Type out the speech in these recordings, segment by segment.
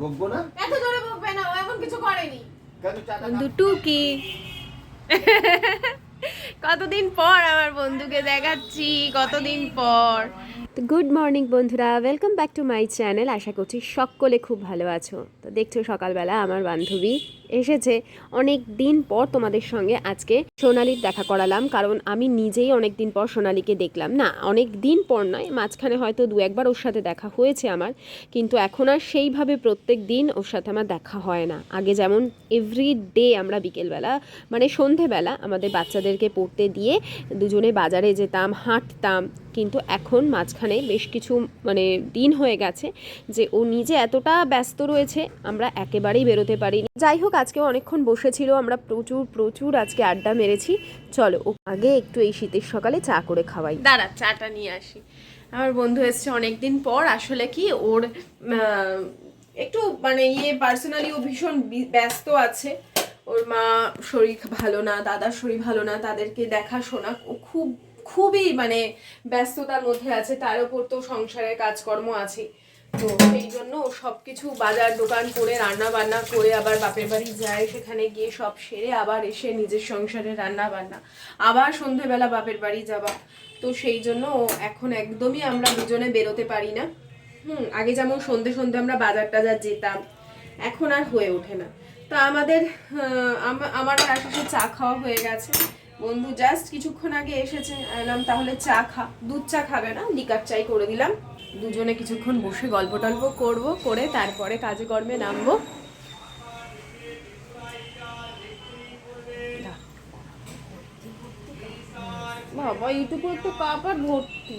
বকবো না? এত জোরে বকবে না ও এমন কিছু করেনি। দুটু কি কতদিন পর আমার বন্ধুকে দেখাচ্ছি কতদিন পর। তো গুড মর্নিং বন্ধুরা। Welcome back to my channel আশা করছি সকলে খুব ভালো আছো। তো দেখছ সকালবেলা আমার বান্ধবী এসেছে। অনেক দিন পর তোমাদের সঙ্গে আজকে সোনালির দেখা করালাম, কারণ আমি নিজেই অনেক দিন পর সোনালিকে দেখলাম। না, অনেক দিন পর নয়, মাঝখানে হয়তো দু একবার ওর সাথে দেখা হয়েছে আমার, কিন্তু এখন আর সেইভাবে প্রত্যেক দিন ওর সাথে আমার দেখা হয় না। আগে যেমন এভরি ডে আমরা বিকেলবেলা মানে সন্ধেবেলা আমাদের বাচ্চাদেরকে পড়তে দিয়ে দুজনে বাজারে যেতাম, হাঁটতাম, কিন্তু এখন মাঝখানে বেশ কিছু মানে দিন হয়ে গেছে যে ও নিজে এতটা ব্যস্ত রয়েছে, আমরা একেবারেই বেরোতে পারিনি। যাই হোক আজকে অনেকক্ষণ বসেছিল, আমরা প্রচুর প্রচুর আজকে আড্ডা মেরেছি। চলো, ও আগে একটু এই শীতের সকালে চা করে খাওয়াই। দাঁড়া, চাটা নিয়ে আসি। আমার বন্ধু এসছে অনেকদিন পর, আসলে কি ওর একটু মানে ইয়ে পার্সোনালি ও ভীষণ ব্যস্ত আছে। ওর মা শরীর ভালো না, দাদার শরীর ভালো না, তাদেরকে দেখাশোনা ও খুব, খুবই মানে ব্যস্ততার মধ্যে আছে। তার উপর তো সংসারের কাজকর্ম আছে তো সেই জন্য সব কিছু বাজার, দোকান করে রান্না বান্না করে আবার বাপের বাড়ি যায়, সেখানে গিয়ে সব সেরে আবার এসে নিজের সংসারে রান্না বান্না আবার সন্ধেবেলা বাপের বাড়ি যাওয়া। তো সেই জন্য এখন একদমই আমরা দুজনে বেরোতে পারি না। হুম, আগে যেমন সন্ধে সন্ধে আমরা বাজার টাজার যেতাম, এখন আর হয়ে ওঠে না। তা আমাদের আমার আশেপাশে চা খাওয়া হয়ে গেছে। বন্ধু জাস্ট কিছুক্ষণ আগে এসেছে। এলাম তাহলে চা খা, দুধ চা খাবে না? লিকার চাই করে দিলাম। দুজনে কিছুক্ষণ বসে গল্প টল্প করব, করে তারপরে কাজে কর্মে নামবো বাবা, এইটুকু একটু কাপড় ভর্তি।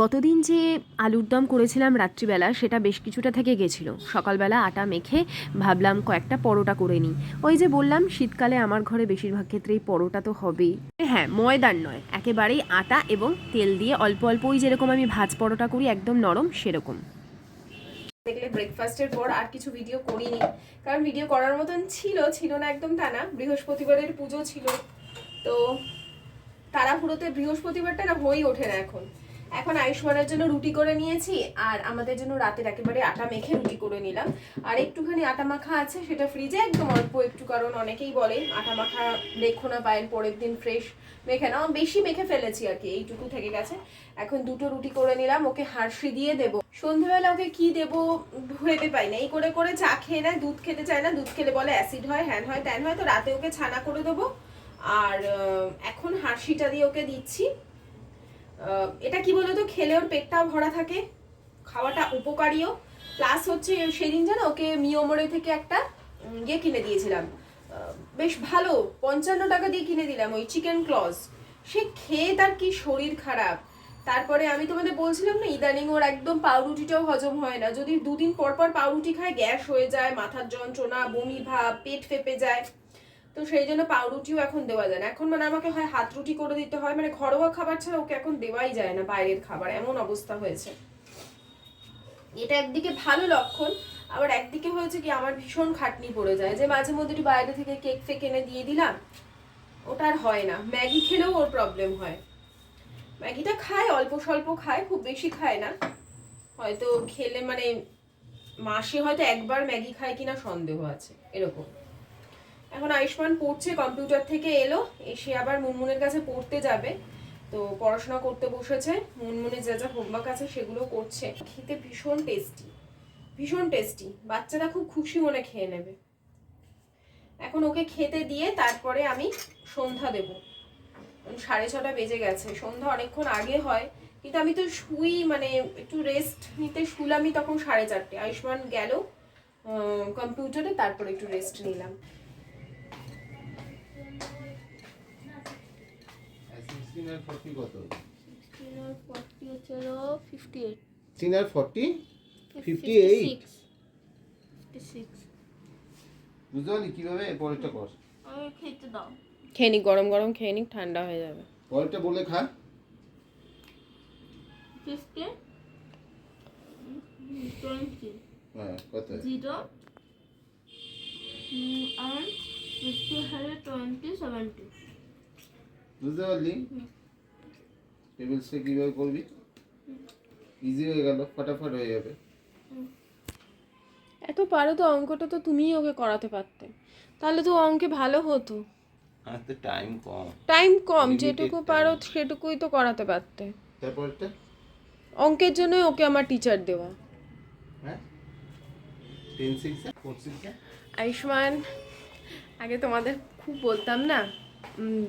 গতদিন যে আলুর দম করেছিলাম রাত্রিবেলা, সেটা বেশ কিছুটা থেকে গেছিল। সকালবেলা আটা মেখে ভাবলাম কয়েকটা পরোটা করে নিই। ওই যে বললাম, শীতকালে আমার ঘরে বেশিরভাগ ক্ষেত্রেই পরোটা তো হবেই। হ্যাঁ ময়দার নয়, একেবারেই আটা এবং তেল দিয়ে অল্প অল্প ওই যেরকম আমি ভাজ পরোটা করি, একদম নরম সেরকম। দেখলে ব্রেকফাস্টের পর আর কিছু ভিডিও করিনি। কারণ ভিডিও করার মতন ছিল ছিল না একদম তা না। বৃহস্পতিবারের পুজো ছিল। তো তাড়াহুড়োতে বৃহস্পতিবারটা না হয়েই ওঠে না এখন। এখন আয়ুষ্মানের জন্য রুটি করে নিয়েছি, আর আমাদের জন্য রাতের একেবারে আটা মেখে রুটি করে নিলাম। আর একটুখানি আটা মাখা আছে, সেটা ফ্রিজে একদম অল্প একটু, কারণ অনেকেই বলে আটা মাখা রেখো না, পায়ের পরের দিন ফ্রেশ মেখে নাও। বেশি মেখে ফেলেছি আর কি, এইটুকু থেকে গেছে। এখন দুটো রুটি করে নিলাম, ওকে হার্ষি দিয়ে দেব। সন্ধ্যেবেলা ওকে কি দেব ভেবে পাই না, এই করে করে চা খেয়ে নেয়, দুধ খেতে চায় না, দুধ খেলে বলে অ্যাসিড হয়, হ্যান হয়, ত্যান হয়, তো রাতে ওকে ছানা করে দেবো। আর এখন হার্ষিটা দিয়ে ওকে দিচ্ছি। এটা কি বলতো, খেলে ওর পেটটাও ভরা থাকে, খাওয়াটা উপকারীও। প্লাস হচ্ছে সেদিন জানো ওকে মিওমোড়ে থেকে একটা ইয়ে কিনে দিয়েছিলাম। বেশ ভালো, পঞ্চান্ন টাকা দিয়ে কিনে দিলাম ওই চিকেন ক্লজ সে খেয়ে তার কি শরীর খারাপ। তারপরে আমি তোমাদের বলছিলাম না, ইদানিং ওর একদম পাউরুটিটাও হজম হয় না। যদি দুদিন পর পর পাউরুটি খায়, গ্যাস হয়ে যায়, মাথার যন্ত্রণা, বমি ভাব, পেট ফেপে যায়। তো সেই জন্য পাউরুটিও এখন দেওয়া যায় না। এখন মানে আমাকে হয় হাত রুটি করে দিতে হয় মানে ঘরোয়া খাবার ছাড়া ওকে এখন দেওয়াই যায় না বাইরের খাবার, এমন অবস্থা হয়েছে। এটা একদিকে ভালো লক্ষণ, আবার একদিকে হয়েছে কি আমার ভীষণ খাটনি পড়ে যায়, যে মাঝে মধ্যে একটু বাইরে থেকে কেক ফেক এনে দিয়ে দিলাম, ওটা আর হয় না। ম্যাগি খেলেও ওর প্রবলেম হয়। ম্যাগিটা খায়, অল্প স্বল্প খায়, খুব বেশি খায় না। হয়তো খেলে মানে মাসে হয়তো একবার ম্যাগি খায় কিনা সন্দেহ আছে, এরকম। এখন আয়ুষ্মান পড়ছে কম্পিউটার থেকে এলো, এসে আবার মুনমুনের কাছে পড়তে যাবে। তো পড়াশোনা করতে বসেছে, মুনমুনের যা যা হোমওয়ার্ক আছে সেগুলো করছে। খেতে ভীষণ টেস্টি ভীষণ টেস্টি বাচ্চারা খুব খুশি মনে খেয়ে নেবে। এখন ওকে খেতে দিয়ে তারপরে আমি সন্ধ্যা দেব। সাড়ে ছটা বেজে গেছে, সন্ধ্যা অনেকক্ষণ আগে হয়। কিন্তু আমি তো শুই মানে একটু রেস্ট নিতে শুলাম আমি তখন সাড়ে চারটে। আয়ুষ্মান গেল কম্পিউটারে তারপরে একটু রেস্ট নিলাম। সিক্সটিন আর ফর্টি কত ফর্টি হচ্ছে fifty eight sixteen forty fifty eight fifty six বুঝতে পারলি কীভাবে? পরেরটা কর। খেতে দাও। খেয়ে নিক গরম গরম খেয়ে নিক ঠান্ডা হয়ে যাবে। পরেরটা বলে খা। ফিফটি টোয়েন্টি হ্যাঁ কত? জিরো। আর ফিফটি হলে টোয়েন্টি সেভেন্টি বুঝতে পারলি? টেবিলসটা কীভাবে করবি? ইজি হয়ে গেল ফটাফট হয়ে যাবে। এত পারো তো অঙ্কটা তো তুমিই ওকে করাতে পারতে। তাহলে তো ও অঙ্কে ভালো হতো। আর তো টাইম কম। টাইম কম যেটুকু পারো সেটুকুই তো করাতে পারতে। তারপরটা? অঙ্কের জন্যই ওকে আমার টিচার দেওয়া। হ্যাঁ? আয়ুষ্মান আগে তোমাদের খুব বলতাম না?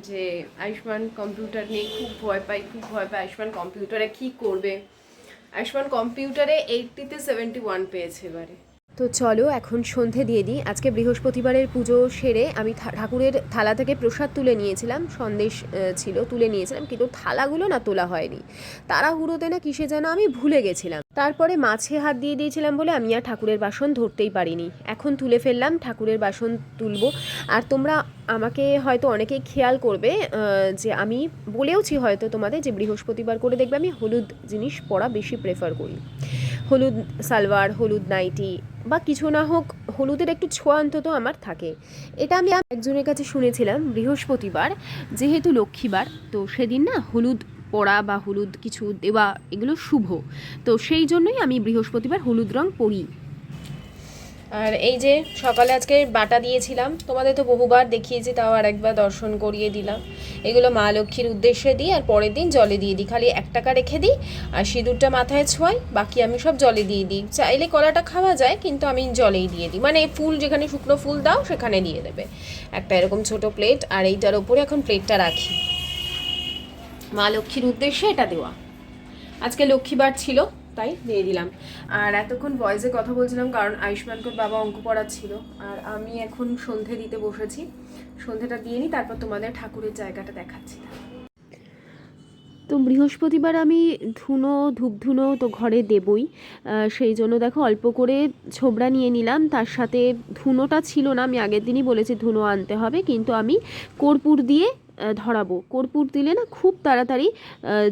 যে আয়ুষ্মান কম্পিউটার নিয়ে খুব ভয় পাই, খুব ভয় পাই আয়ুষ্মান কম্পিউটারে কী করবে? আয়ুষ্মান কম্পিউটারে এইটটিতে সেভেন্টি ওয়ান পেয়েছে এবারে। তো চলো, এখন সন্ধে দিয়ে দিই। আজকে বৃহস্পতিবারের পুজো সেরে আমি ঠাকুরের থালা থেকে প্রসাদ তুলে নিয়েছিলাম, সন্দেশ ছিল, তুলে নিয়েছিলাম, কিন্তু থালাগুলো না তোলা হয়নি। তাড়াহুড়োতে না কিসে যেন আমি ভুলে গেছিলাম। তারপরে মাছে হাত দিয়ে দিয়েছিলাম বলে আমি আর ঠাকুরের বাসন ধরতেই পারিনি। এখন তুলে ফেললাম, ঠাকুরের বাসন তুলব। আর তোমরা আমাকে হয়তো অনেকেই খেয়াল করবে যে আমি বলেওছি হয়তো তোমাদের যে বৃহস্পতিবার করে দেখবে আমি হলুদ জিনিস পরা বেশি প্রেফার করি। হলুদ সালোয়ার, হলুদ নাইটি বা কিছু না হোক, হলুদের একটু ছোঁয়া অন্তত আমার থাকে। এটা আমি একজনের কাছে শুনেছিলাম বৃহস্পতিবার, যেহেতু লক্ষ্মীবার, তো সেদিন না হলুদ পরা বা হলুদ কিছু দেওয়া এগুলো শুভ। তো সেই জন্যই আমি বৃহস্পতিবার হলুদ রং পরি। আর এই যে সকালে আজকে বাটা দিয়েছিলাম, তোমাদের তো বহুবার দেখিয়েছি, তাও আর একবার দর্শন করিয়ে দিলাম। এগুলো মা লক্ষ্মীর উদ্দেশ্যে দিই আর পরের দিন জলে দিয়ে দিই। খালি এক টাকা রেখে দিই আর সিঁদুরটা মাথায় ছোঁয়াই, বাকি আমি সব জলে দিয়ে দিই। চাইলে কলাটা খাওয়া যায়, কিন্তু আমি জলেই দিয়ে দিই। মানে ফুল যেখানে শুকনো ফুল দাও, সেখানে দিয়ে দেবে। একটা এরকম ছোট প্লেট আর এইটার ওপরে এখন প্লেটটা রাখি। মা লক্ষ্মীর উদ্দেশ্যে এটা দেওয়া। আজকে লক্ষ্মীবার ছিল তাই দিয়ে দিলাম। আর এতক্ষণ ভয়েসে কথা বলছিলাম কারণ আয়ুষ্মানকর বাবা অঙ্ক পড়াচ্ছিল। আর আমি এখন সন্ধে দিতে বসেছি। সন্ধেটা দিয়ে নিই, তারপর তোমাদের ঠাকুরের জায়গাটা দেখাচ্ছি। তো বৃহস্পতিবার আমি ধুনো, ধূপধুনো তো ঘরে দেবই। সেই জন্য দেখো অল্প করে ছোবড়া নিয়ে নিলাম। তার সাথে ধুনোটা ছিল না, আমি আগের দিনই বলেছি ধুনো আনতে হবে। কিন্তু আমি কর্পূর দিয়ে ধরাবো। কর্পূর দিলে না খুব তাড়াতাড়ি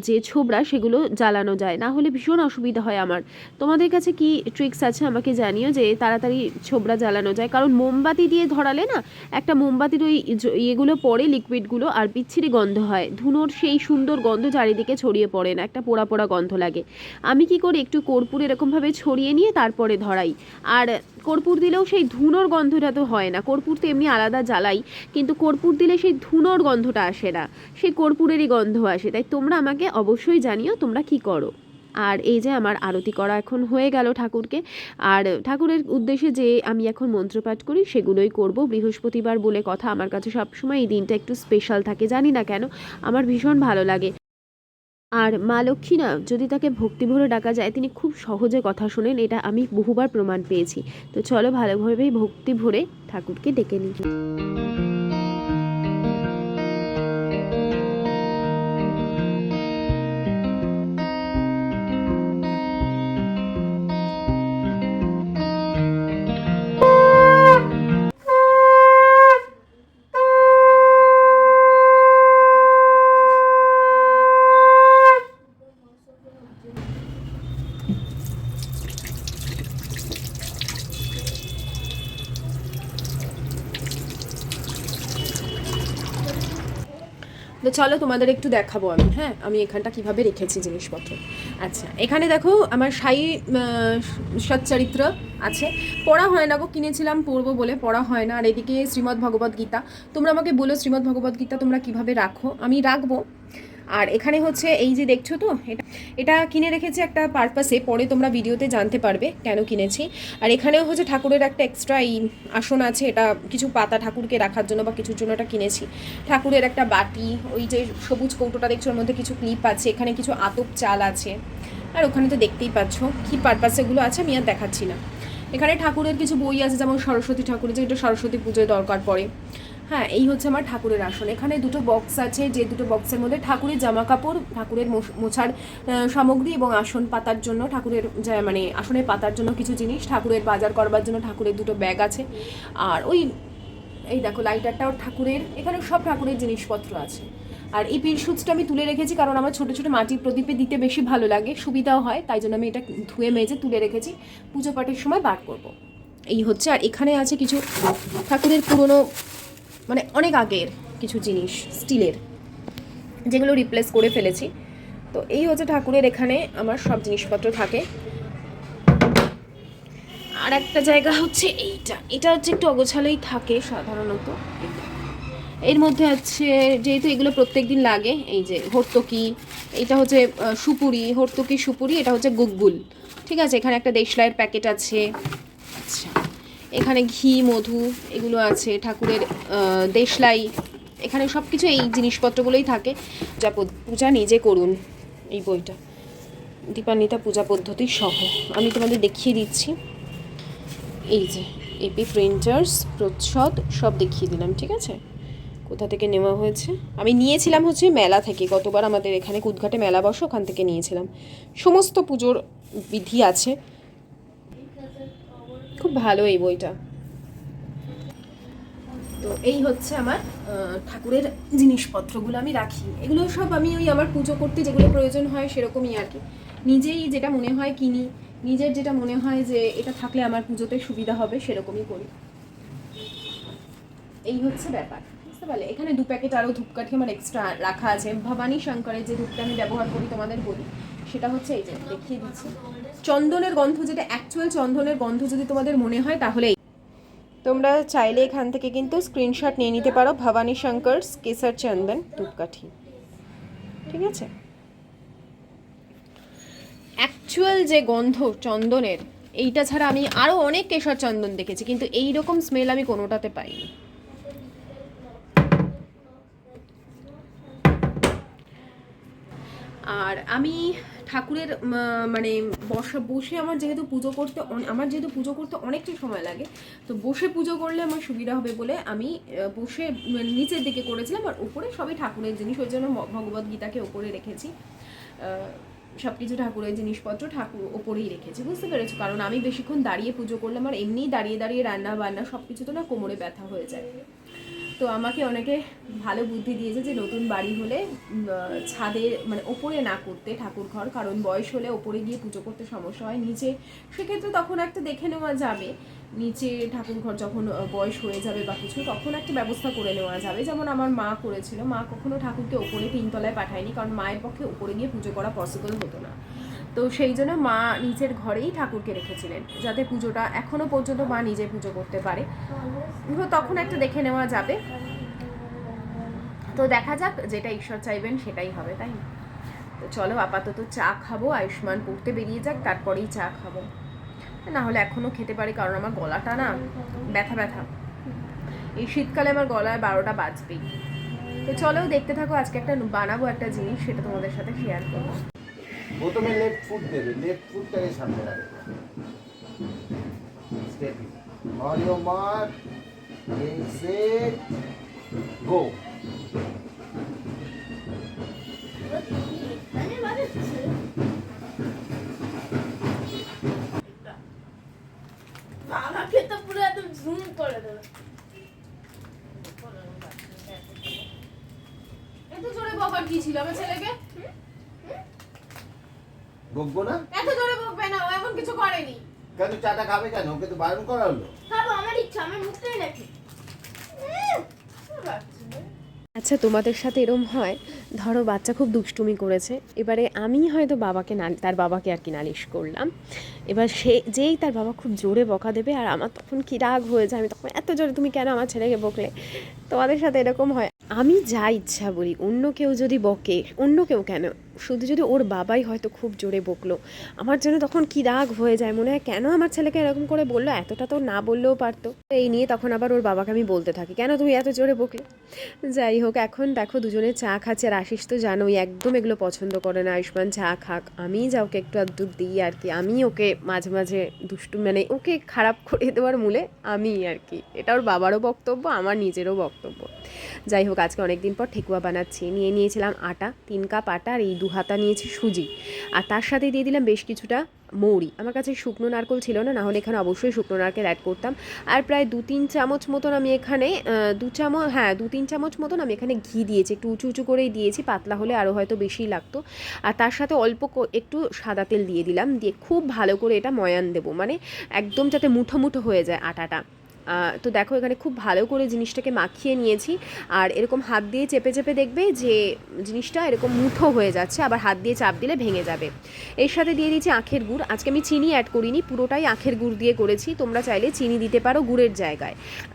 যে ছোবড়া সেগুলো জ্বালানো যায়। না হলে ভীষণ অসুবিধা হয় আমার। তোমাদের কাছে কি ট্রিক্স আছে আমাকে জানিও যে তাড়াতাড়ি ছোবড়া জ্বালানো যায়? কারণ মোমবাতি দিয়ে ধরালে না একটা মোমবাতির ওই ইয়েগুলো পড়ে লিকুইডগুলো আর বিচ্ছিরি গন্ধ হয়। ধুনোর সেই সুন্দর গন্ধ চারিদিকে ছড়িয়ে পড়ে না, একটা পোড়া পোড়া গন্ধ লাগে। আমি কি করি একটু কর্পূর এরকমভাবে ছড়িয়ে নিয়ে তারপরে ধরাই। আর কর্পূর দিলেও সেই ধুনোর গন্ধটা তো হয় না। কর্পূর তো এমনি আলাদা জ্বালাই। কিন্তু কর্পূর দিলে সেই ধুনোর গন্ধটা আসে না। সেই কর্পূরেরই গন্ধ আসে। তাই তোমরা আমাকে অবশ্যই জানিও তোমরা কি করো। আর এই যে আমার আরতি করা এখন হয়ে গেল ঠাকুরকে। আর ঠাকুরের উদ্দেশ্যে যে আমি এখন মন্ত্রপাঠ করি, সেগুলোই করব। বৃহস্পতিবার বলে কথা আমার কাছে সবসময় এই দিনটা একটু স্পেশাল থাকে, জানি না কেন। আমার ভীষণ ভালো লাগে। আর মা লক্ষ্মী না, যদি তাকে ভক্তি ভরে ডাকা যায়, তিনি খুব সহজে কথা শোনেন। এটা আমি বহুবার প্রমাণ পেয়েছি। তো চলো ভালোভাবেই ভক্তি ভরে ঠাকুরকে ডেকে নিই। তো চলো তোমাদের একটু দেখাবো আমি হ্যাঁ? আমি এখানটা কীভাবে রেখেছি জিনিসপত্র। আচ্ছা এখানে দেখো আমার সাই সচ্চরিত্র আছে। পড়া হয় না গো, কিনেছিলাম পড়ব বলে, পড়া হয় না। আর এদিকে শ্রীমদ্ ভগবদ্গীতা তোমরা আমাকে বলো শ্রীমদ্ ভগবদ্গীতা তোমরা কীভাবে রাখো? আমি রাখব। আর এখানে হচ্ছে এই যে দেখছ তো, এটা এটা কিনে রেখেছি একটা পারপাসে পরে তোমরা ভিডিওতে জানতে পারবে কেন কিনেছি। আর এখানেও হচ্ছে ঠাকুরের একটা এক্সট্রা এই আসন আছে, এটা কিছু পাতা ঠাকুরকে রাখার জন্য বা কিছুর জন্য এটা কিনেছি। ঠাকুরের একটা বাটি, ওই যে সবুজ কৌটোটা দেখছ, ওর মধ্যে কিছু ক্লিপ আছে, এখানে কিছু আতপ চাল আছে। আর ওখানে তো দেখতেই পাচ্ছ কী পারপাসে এগুলো আছে, আমি আর দেখাচ্ছি না। এখানে ঠাকুরের কিছু বই আছে, যেমন সরস্বতী ঠাকুরের, যেটা সরস্বতী পুজোয় দরকার পড়ে। হ্যাঁ এই হচ্ছে আমার ঠাকুরের আসন। এখানে দুটো বক্স আছে, যে দুটো বক্সের মধ্যে ঠাকুরের জামা কাপড় ঠাকুরের মোছ- মোছার সামগ্রী এবং আসন পাতার জন্য, ঠাকুরের মানে আসনের পাতার জন্য কিছু জিনিস, ঠাকুরের বাজার করবার জন্য ঠাকুরের দুটো ব্যাগ আছে। আর ওই, এই দেখো লাইটারটাও ঠাকুরের এখানে সব ঠাকুরের জিনিসপত্র আছে। আর এই পিল সুচটা আমি তুলে রেখেছি কারণ আমার ছোটো ছোটো মাটির প্রদীপে দিতে বেশি ভালো লাগে, সুবিধাও হয়, তাই জন্য আমি এটা ধুয়ে মেজে তুলে রেখেছি। পুজো পাঠের সময় বার করব। এই হচ্ছে, আর এখানে আছে কিছু ঠাকুরের পুরনো মানে অনেক আগের কিছু জিনিস, স্টিলের, যেগুলো রিপ্লেস করে ফেলেছি। তো এই হচ্ছে ঠাকুরের এখানে আমার সব জিনিসপত্র থাকে। আর একটা জায়গা হচ্ছে এইটা। এটা হচ্ছে একটু অগোছালেই থাকে সাধারণত। এর মধ্যে আছে, যেহেতু এগুলো প্রত্যেক দিন লাগে, এই যে হর্তকি, এটা হচ্ছে সুপুরি, হর্তকি সুপুরি, এটা হচ্ছে গুগগুল। ঠিক আছে, এখানে একটা দেশলাইয়ের প্যাকেট আছে। আচ্ছা। এখানে ঘি, মধু এগুলো আছে, ঠাকুরের দেশলাই। এখানে সব কিছু এই জিনিসপত্রগুলোই থাকে। যা পূজা নিজে করুন এই বইটা। দীপান্বিতা পূজা পদ্ধতি সহ। আমি তোমাদের দেখিয়ে দিচ্ছি। এই যে এপি প্রিন্টার্স প্রচ্ছদ, সব দেখিয়ে দিলাম, ঠিক আছে? কোথা থেকে নেওয়া হয়েছে? আমি নিয়েছিলাম হচ্ছে মেলা থেকে। গতবার আমাদের এখানে কুদঘাটে মেলা বসে ওখান থেকে নিয়েছিলাম। সমস্ত পুজোর বিধি আছে। খুব ভালো এই বইটা। তো এই হচ্ছে আমার ঠাকুরের জিনিসপত্রগুলো আমি রাখি। এগুলো সব আমি ওই আমার পুজো করতে যেগুলো প্রয়োজন হয় সেরকমই আর কি। নিজেই যেটা মনে হয় কিনি, নিজের যেটা মনে হয় যে এটা থাকলে আমার পুজোতে সুবিধা হবে সেরকমই করি। এই হচ্ছে ব্যাপার, বুঝতে পারলে? এখানে দু প্যাকেট আরও ধূপকাঠি আমার এক্সট্রা রাখা আছে। ভবানী শঙ্করের যে ধূপটা আমি ব্যবহার করি তোমাদের বলি। সেটা হচ্ছে এই যে, দেখিয়ে দিচ্ছি। চন্দনের গন্ধ যেটা অ্যাকচুয়াল চন্দনের গন্ধ যদি তোমাদের মনে হয় তাহলে তোমরা চাইলে এখান থেকে কিন্তু স্ক্রিনশট নিয়ে নিতে পারো, ভবানী শঙ্করস কেসার চন্দন, ধূপকাঠি। ঠিক আছে? অ্যাকচুয়াল যে গন্ধ চন্দনের, এইটা ছাড়া আমি আরও অনেক কেশর চন্দন দেখেছি, কিন্তু এই রকম স্মেল আমি কোনোটাতে পাইনি। আর আমি ঠাকুরের মানে বসা, বসে আমার যেহেতু পুজো করতে আমার যেহেতু পুজো করতে অনেকটা সময় লাগে, তো বসে পুজো করলে আমার সুবিধা হবে বলে আমি বসে নিচের দিকে করেছিলাম, আর উপরে সবই ঠাকুরের জিনিস, ওই জন্য ভগবদ্গীতাকে গীতাকে ওপরে রেখেছি সব কিছু ঠাকুরের জিনিসপত্র ঠাকুর ওপরেই রেখেছি, বুঝতে পেরেছ? কারণ আমি বেশিক্ষণ দাঁড়িয়ে পুজো করলে আমার এমনিই দাঁড়িয়ে দাঁড়িয়ে রান্না বান্না সব কিছু তো না কোমরে ব্যথা হয়ে যায়। তো আমাকে অনেকে ভালো বুদ্ধি দিয়েছে যে নতুন বাড়ি হলে ছাদে মানে ওপরে না করতে ঠাকুর ঘর, কারণ বয়স হলে ওপরে গিয়ে পুজো করতে সমস্যা হয় নিচে সেক্ষেত্রে তখন একটা দেখে নেওয়া যাবে। নিচে ঠাকুর ঘর যখন বয়স হয়ে যাবে বা কিছু, তখন একটা ব্যবস্থা করে নেওয়া যাবে। যেমন আমার মা করেছিল, মা কখনো ঠাকুরকে ওপরে তিনতলায় পাঠায়নি, কারণ মায়ের পক্ষে উপরে গিয়ে পুজো করা পসিবল হতো না। তো সেই জন্য মা নিজের ঘরেই ঠাকুরকে রেখেছিলেন, যাতে পুজোটা এখনও পর্যন্ত মা নিজে পুজো করতে পারে। তখন একটা দেখে নেওয়া যাবে। তো দেখা যাক, যেটা ঈশ্বর চাইবেন সেটাই হবে, তাই তো চলো আপাতত চা খাব, আয়ুষ্মান পড়তে বেরিয়ে যাক, তারপরেই চা খাব। না হলে এখনও খেতে পারি, কারণ আমার গলাটা না ব্যথা ব্যথা। এই শীতকালে আমার গলায় বারোটা বাজবেই। তো চলো দেখতে থাকো, আজকে একটা বানাবো একটা জিনিস, সেটা তোমাদের সাথে শেয়ার করব। প্রথমে ফুট দেবে লেফট ফুটটাকে সামনে রাখবে স্টেপি অন সেট গো আমাকে তো পুরো একদম জুম করে দেবে। এত জোরে বকার কি ছিল আমার ছেলেকে? বকবো না? এত জোরে বকবে না ও এমন কিছু করেনি। কেন চাটা খাবে কেন? ওকে তো বারণ করা হলো। খাব আমার ইচ্ছা আমার মুখটাই নাকি আচ্ছা তোমাদের সাথে এরম হয় ধরো, বাচ্চা খুব দুষ্টুমি করেছে। এবারে আমি হয়তো বাবাকে না, তার বাবাকে আর কি নালিশ করলাম। এবার সে, যেই তার বাবা খুব জোরে বকা দেবে, আর আমার তখন কি রাগ হয়ে যায়, আমি তখন এত জোরে, তুমি কেন আমার ছেলেকে বকলে? তোমাদের সাথে এরকম হয়। আমি যা ইচ্ছা বলি, অন্য কেউ যদি বকে, অন্য কেউ কেন? শুধু যদি ওর বাবাই হয়তো খুব জোরে বকলো। আমার যেন তখন কি রাগ হয়ে যায় মনে হয়, কেন আমার ছেলেকে এরকম করে বলল? এতটা তো না বললেও পারতো। এই নিয়ে তখন আবার ওর বাবাকে আমি বলতে থাকি, কেন তুমি এত জোরে বকলে? যাই হোক, এখন দেখো দুজনে চা খাচ্ছে। আর আশিস তো জানোই একদম এগুলো পছন্দ করে না। আয়ুষ্মান চা খাক আমিই যা ওকে একটু আধটু দিই আর কি। আমি ওকে মাঝে মাঝে দুষ্টু মানে ওকে খারাপ করে দেওয়ার মূলে আমি আর কি। এটা ওর বাবারও বক্তব্য, আমার নিজেরও বক্তব্য। যাই হোক, আজকে অনেক দিন পর ঠেকুয়া বানাচ্ছি। নিয়ে নিয়েছিলাম আটা, তিন কাপ আটা আর এই দু হাতা নিয়েছি সুজি। আর তার সাথে দিয়ে দিলাম বেশ কিছুটা মৌরি। আমার কাছে শুকনো নারকোল ছিল না, নাহলে এখানে অবশ্যই শুকনো নারকেল অ্যাড করতাম। আর প্রায় দু তিন চামচ মতন আমি এখানে দু চামচ হ্যাঁ দু তিন চামচ মতন আমি এখানে ঘি দিয়েছি। একটু উঁচু উঁচু করেই দিয়েছি, পাতলা হলে আরও হয়তো বেশি লাগতো। আর তার সাথে অল্প একটু সাদা তেল দিয়ে দিলাম। দিয়ে খুব ভালো করে এটা ময়ান দেবো। মানে একদম যাতে মুঠো মুঠো হয়ে যায় আটাটা। তো দেখো, এখানে খুব ভালো করে জিনিসটাকে মাখিয়ে নিয়েছি। আর এরকম হাত দিয়ে চেপে চেপে দেখবে যে জিনিসটা এরকম মুঠো হয়ে যাচ্ছে, আবার হাত দিয়ে চাপ দিলে ভেঙে যাবে। এর সাথে দিয়ে দিয়েছি আখের গুড়। আজকে আমি চিনি অ্যাড করিনি, পুরোটাই আখের গুড় দিয়ে করেছি। তোমরা চাইলে চিনি দিতে পারো গুড়ের জায়গায়।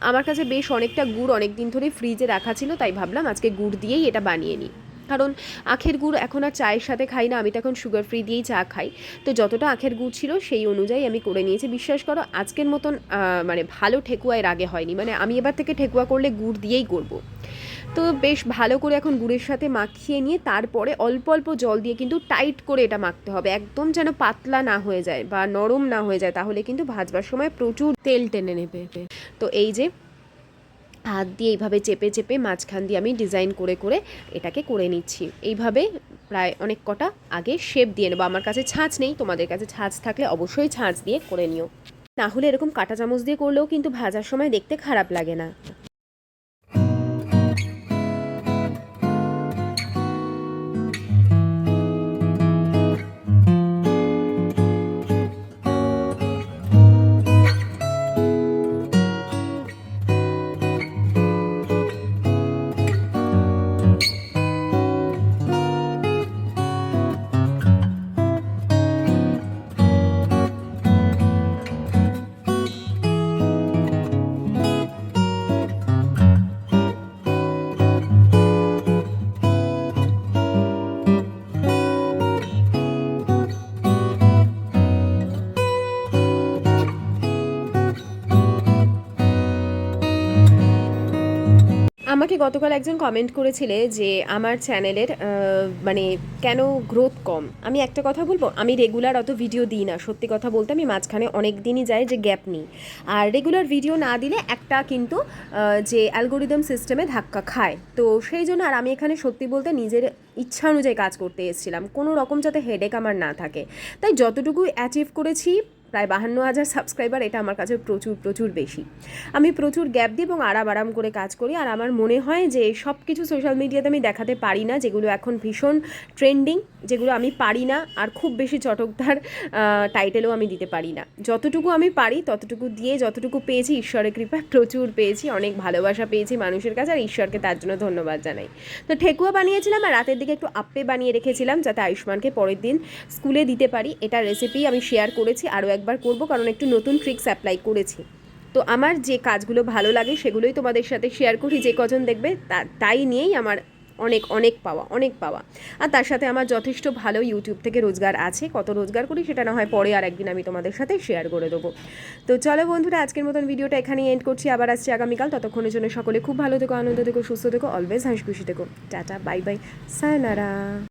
আমার কাছে বেশ অনেকটা গুড় অনেক দিন ধরে ফ্রিজে রাখা ছিল, তাই ভাবলাম আজকে গুড় দিয়েই এটা বানিয়ে নিই। কারণ আখের গুড় এখন আর চায়ের সাথে খাই না, আমি তো এখন সুগার ফ্রি দিয়েই চা খাই। তো যতটা আখের গুড় ছিল সেই অনুযায়ী আমি করে নিয়েছি। বিশ্বাস করো, আজকের মতন মানে ভালো ঠেকুয়া এর আগে হয়নি। মানে আমি এবার থেকে ঠেকুয়া করলে গুড় দিয়েই করব। তো বেশ ভালো করে এখন গুড়ের সাথে মাখিয়ে নিয়ে তারপরে অল্প অল্প জল দিয়ে কিন্তু টাইট করে এটা মাখতে হবে। একদম যেন পাতলা না হয়ে যায় বা নরম না হয়ে যায়, তাহলে কিন্তু ভাজবার সময় প্রচুর তেল টেনে নেবে। তো এই যে হাত দিয়ে এইভাবে চেপে চেপে মাঝখান দিয়ে আমি ডিজাইন করে করে এটাকে করে নিচ্ছি। এইভাবে প্রায় অনেক কটা আগে শেপ দিয়ে নেব। আমার কাছে ছাঁচ নেই, তোমাদের কাছে ছাঁচ থাকলে অবশ্যই ছাঁচ দিয়ে করে নিও। না হলে এরকম কাটা চামচ দিয়ে করলেও কিন্তু ভাজার সময় দেখতে খারাপ লাগে না। আমাকে গতকাল একজন কমেন্ট করেছিলে যে আমার চ্যানেলের মানে কেন গ্রোথ কম? আমি একটা কথা বলব? আমি রেগুলার অত ভিডিও দিই না। সত্যি কথা বলতে আমি মাঝখানে অনেক দিনই যাই যে গ্যাপ নিই। আর রেগুলার ভিডিও না দিলে একটা কিন্তু যে অ্যালগোরিদম সিস্টেমে ধাক্কা খায়। তো সেই জন্য আর আমি এখানে সত্যি বলতে নিজের ইচ্ছা অনুযায়ী কাজ করতে এসেছিলাম। কোনো রকম যাতে হেডেক আমার না থাকে। তাই যতটুকু অ্যাচিভ করেছি প্রায় বাহান্ন হাজার সাবস্ক্রাইবার এটা আমার কাছে প্রচুর প্রচুর বেশি। আমি প্রচুর গ্যাপ দিই এবং আরাম আরাম করে কাজ করি। আর আমার মনে হয় যে সব কিছু সোশ্যাল মিডিয়াতে আমি দেখাতে পারি না, যেগুলো এখন ভীষণ ট্রেন্ডিং যেগুলো আমি পারি না, আর খুব বেশি চটকদার টাইটেলও আমি দিতে পারি না। যতটুকু আমি পারি, ততটুকু দিয়ে যতটুকু পেয়েছি, ঈশ্বরের কৃপায় প্রচুর পেয়েছি, অনেক ভালোবাসা পেয়েছি মানুষের কাছে, আর ঈশ্বরকে তার জন্য ধন্যবাদ জানাই। তো ঠেকুয়া বানিয়েছিলাম আর রাতের দিকে একটু আপ্পে বানিয়ে রেখেছিলাম, যাতে আয়ুষ্মানকে পরের দিন স্কুলে দিতে পারি। এটা রেসিপি আমি শেয়ার করেছি, আরও একবার করব, কারণ একটু নতুন ট্রিক্স অ্যাপ্লাই করেছি। তো আমার যে কাজগুলো ভালো লাগে, সেগুলোই তোমাদের সাথে শেয়ার করি, যে কজন দেখবে তাই নিয়েই আমার অনেক অনেক পাওয়া অনেক পাওয়া। আর তার সাথে আমার যথেষ্ট ভালো ইউটিউব থেকে রোজগার আছে, কত রোজগার করি সেটা না হয় পরে আর একদিন আমি তোমাদের সাথে শেয়ার করে দেবো। তো চলো বন্ধুরা, আজকের মতন ভিডিওটা এখানেই এন্ড করছি, আবার আসছি আগামীকাল। ততক্ষণের জন্য সকলে খুব ভালো থেকো, আনন্দ থেকো, সুস্থ থেকো অলওয়েজ হাসি খুশি থেকো। Tata bye bye sayonara